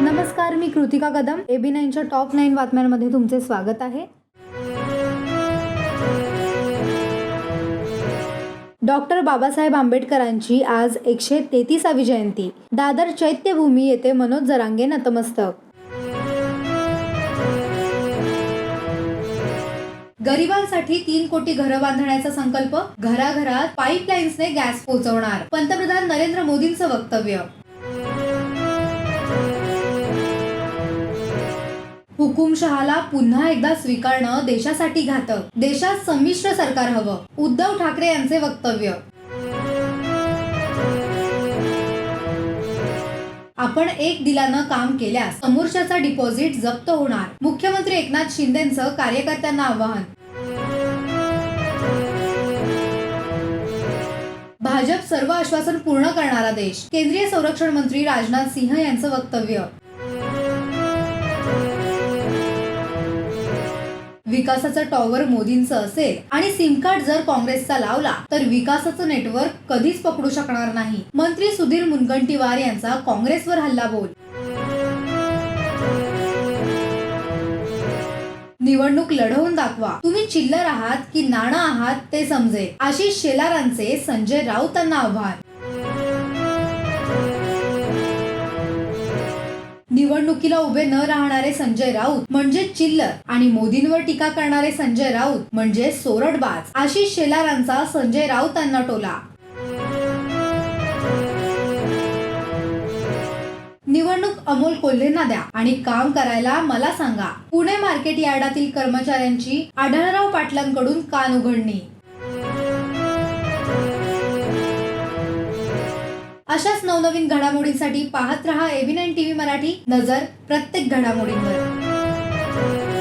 नमस्कार मी कृतिका कदम. एबी नाईनच्या टॉप नाईन बातम्यांमध्ये तुमचे स्वागत आहे. डॉक्टर बाबासाहेब आंबेडकरांची आज एकशे तेहतीसावी जयंती. दादर चैत्यभूमी येथे मनोज जरांगे नतमस्तक. गरिबांसाठी तीन कोटी घरं बांधण्याचा संकल्प. घराघरात पाईपलाईन्सने गॅस पोहोचवणार. पंतप्रधान नरेंद्र मोदींचं वक्तव्य. हुकुमशहाला पुन्हा एकदा स्वीकारणं देशासाठी घातक. देशात संमिश्र सरकार हवं. उद्धव ठाकरे यांचे वक्तव्य. आपण एक दिलानं काम केल्यास समोरच्याचा डिपॉझिट जप्त होणार. मुख्यमंत्री एकनाथ शिंदेचं कार्यकर्त्यांना आवाहन. भाजप सर्व आश्वासन पूर्ण करणारा देश. केंद्रीय संरक्षण मंत्री राजनाथ सिंह यांचं वक्तव्य. विकासाचं टॉवर मोदींचं असेल आणि सिम कार्ड जर काँग्रेसचा लावला तर विकासाचं नेटवर्क कधीच पकडू शकणार नाही. मंत्री सुधीर मुनगंटीवार यांचा काँग्रेसवर हल्ला बोल निवडणूक लढवून दाखवा. तुम्ही चिल्लर आहात की नाणं आहात ते समजेल आशिष शेलारांचे संजय राऊतांना आव्हान. निवडणुकीला उभे न राहणारे संजय राऊत म्हणजे चिल्लर. आणि मोदींवर टीका करणारे संजय राऊत म्हणजे सोरडबाज आशिष शेलारांचा संजय राऊतांना टोला. निवडणूक अमोल कोल्हेंना द्या आणि काम करायला मला सांगा. पुणे मार्केट यार्डातील कर्मचाऱ्यांची आढळराव पाटलांकडून कान उघडणी. अशाच नवनवीन घडामोडींसाठी पाहत रहा एव्ही नाईन टीव्ही मराठी. नजर प्रत्येक घडामोडींवर.